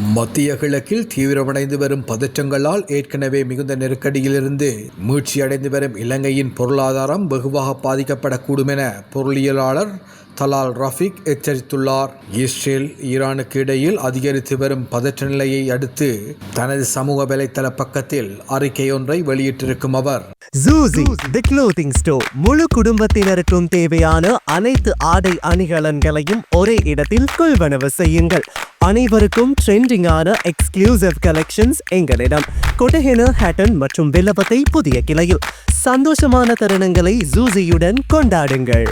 மத்திய கிழக்கில் தீவிரமடைந்து வரும் பதற்றங்களால் ஏற்கனவே மிகுந்த நெருக்கடியிலிருந்து மீழ்ச்சியடைந்து வரும் இலங்கையின் பொருளாதாரம் வெகுவாக பாதிக்கப்படக்கூடும் என பொருளியலாளர் தலால் ரஃபிக் எச்சரித்துள்ளார். இஸ்ரேல் ஈரானுக்கு இடையில் அதிகரித்து வரும் பதற்ற நிலையை அடுத்து தனது சமூக வலைத்தள பக்கத்தில் அறிக்கை ஒன்றை வெளியிட்டிருக்கும் அவர். ஜூசி தி க்ளோதிங் ஸ்டோர் முழு குடும்பத்தினருக்கும் தேவையான அனைத்து ஆடை அணிகலன்களையும் ஒரே இடத்தில் கொள்வனவு செய்யுங்கள். அனைவருக்கும் ட்ரெண்டிங்கான எக்ஸ்க்ளூசிவ் கலெக்ஷன்ஸ் எங்களிடம். கொட்டஹென ஹேட்டன் மற்றும் வில்லபத்தை புதிய கிளையில். சந்தோஷமான தருணங்களை ஜூசியுடன் கொண்டாடுங்கள்.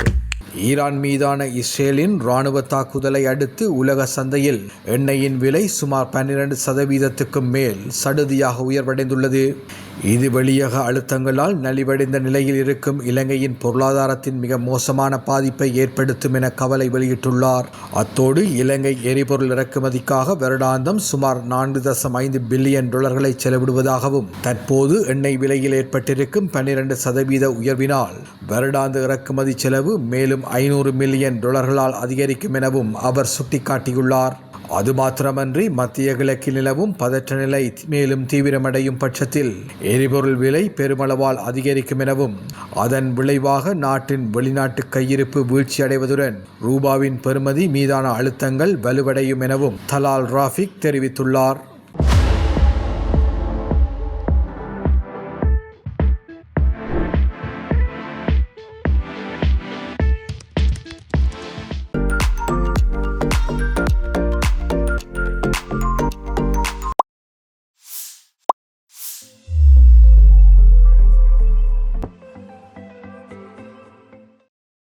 ஈரான் மீதான இஸ்ரேலின் ராணுவ தாக்குதலை அடுத்து உலக சந்தையில் எண்ணெயின் விலை சுமார் பன்னிரண்டு சதவீதத்துக்கும் மேல் சடுதியாக உயர்வடைந்துள்ளது. இது வெளியக அழுத்தங்களால் நலிவடைந்த நிலையில் இருக்கும் இலங்கையின் பொருளாதாரத்தின் மிக மோசமான பாதிப்பை ஏற்படுத்தும் என கவலை வெளியிட்டுள்ளார். அத்தோடு இலங்கை எரிபொருள் இறக்குமதிக்காக வருடாந்தம் சுமார் நான்கு தசம் ஐந்து பில்லியன் டாலர்களை செலவிடுவதாகவும் தற்போது எண்ணெய் விலையில் ஏற்பட்டிருக்கும் பன்னிரண்டு சதவீத உயர்வினால் வருடாந்த இறக்குமதி செலவு மேலும் ஐநூறு மில்லியன் டாலர்களால் அதிகரிக்கும் எனவும் அவர் சுட்டிக்காட்டியுள்ளார். அது மாத்திரமன்றி மத்திய கிழக்கில் நிலவும் பதற்ற நிலை மேலும் தீவிரமடையும் பட்சத்தில் எரிபொருள் விலை பெருமளவால் அதிகரிக்கும் எனவும் அதன் விளைவாக நாட்டின் வெளிநாட்டு கையிருப்பு வீழ்ச்சியடைவதுடன் ரூபாவின் பெறுமதி மீதான அழுத்தங்கள் வலுவடையும் எனவும் தலால் ராஃபிக் தெரிவித்துள்ளார்.